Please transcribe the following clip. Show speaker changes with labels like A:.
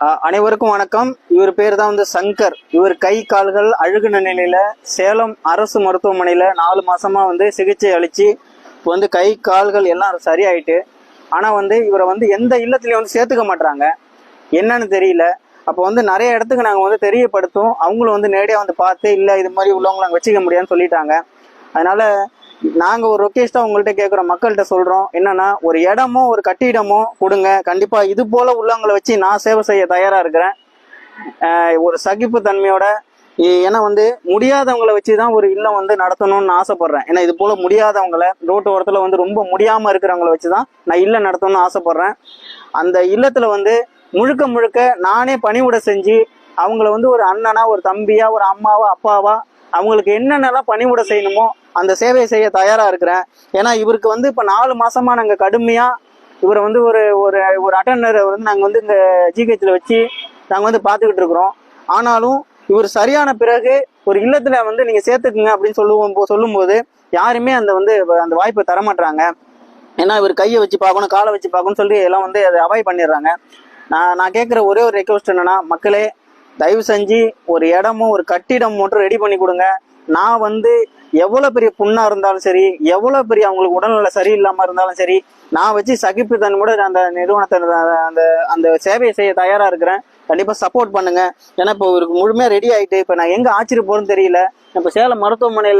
A: அனைவருக்கும் வணக்கம். இவர் பேர் தான் வந்து சங்கர். இவர் கை கால்கள் அழுகுன நிலையில சேலம் அரசு மருத்துவமனையில நாலு மாசமா வந்து சிகிச்சை அளிச்சு இப்போ வந்து கை கால்கள் எல்லாம் சரியாயிட்டு ஆனா வந்து இவரை வந்து எந்த இல்லத்திலையும் வந்து சேர்த்துக்க மாட்றாங்க. என்னன்னு தெரியல. அப்போ வந்து நிறைய இடத்துக்கு நாங்கள் வந்து தெரியப்படுத்தும் அவங்களும் வந்து நேரடியாக வந்து பார்த்து இல்லை இது மாதிரி உள்ளவங்களை அங்கே வச்சுக்க முடியாதுன்னு சொல்லிட்டாங்க. அதனால நாங்கள் ஒரு ரொக்கேஸ்டாக உங்கள்கிட்ட கேட்குறோம் மக்கள்கிட்ட சொல்கிறோம் என்னன்னா ஒரு இடமோ ஒரு கட்டிடமோ கொடுங்க. கண்டிப்பாக இது போல உள்ளவங்களை வச்சு நான் சேவை செய்ய தயாராக இருக்கிறேன். ஒரு சகிப்பு தன்மையோட ஏன்னா வந்து முடியாதவங்களை வச்சு தான் ஒரு இல்லம் வந்து நடத்தணும்னு ஆசைப்படுறேன். ஏன்னா இது போல முடியாதவங்களை ரோட்டு ஓரத்தில் வந்து ரொம்ப முடியாம இருக்கிறவங்கள வச்சு தான் நான் இல்லம் நடத்தணும்னு ஆசைப்படுறேன். அந்த இல்லத்துல வந்து முழுக்க முழுக்க நானே பணிவிட செஞ்சு அவங்கள வந்து ஒரு அண்ணனா ஒரு தம்பியா ஒரு அம்மாவா அப்பாவா அவங்களுக்கு என்னென்னலாம் பணிவிட செய்யணுமோ அந்த சேவையை செய்ய தயாராக இருக்கிறேன். ஏன்னா இவருக்கு வந்து இப்போ நாலு மாசமா நாங்கள் கடுமையாக இவரை வந்து ஒரு ஒரு ஒரு அட்டண்டரை வந்து நாங்கள் வந்து இந்த ஜிஹெச்சில் வச்சு நாங்கள் வந்து பார்த்துக்கிட்டு இருக்கிறோம். ஆனாலும் இவர் சரியான பிறகு ஒரு இல்லத்தில் வந்து நீங்கள் சேர்த்துக்குங்க அப்படின்னு சொல்லுவோம் போ- சொல்லும்போது யாருமே அந்த வந்து அந்த வாய்ப்பை தரமாட்டுறாங்க ஏன்னா இவர் கையை வச்சு பார்க்கணும் காலை வச்சு பார்க்கணும்னு சொல்லி எல்லாம் வந்து அதை அவாய்ட் பண்ணிடுறாங்க. நான் நான் கேட்குற ஒரே ஒரு ரெக்வஸ்ட் என்னென்னா மக்களே தயவு செஞ்சு ஒரு இடமும் ஒரு கட்டிடம் மட்டும் ரெடி பண்ணி கொடுங்க. நான் வந்து எவ்வளோ பெரிய புண்ணாக இருந்தாலும் சரி எவ்வளோ பெரிய அவங்களுக்கு உடல்நல சரியில்லாமல் இருந்தாலும் சரி நான் வச்சு சகிப்புத்தன்மையோட அந்த நிறுவனத்தை அந்த- அந்த சேவையை செய்ய தயாராக இருக்கிறேன். கண்டிப்பாக சப்போர்ட் பண்ணுங்க. ஏன்னா இப்போ இவருக்கு முழுமையாக ரெடி ஆகிட்டு இப்போ நான் எங்கே ஆச்சரிய போகிறேன்னு தெரியல. இப்போ சேலம் மருத்துவமனையில்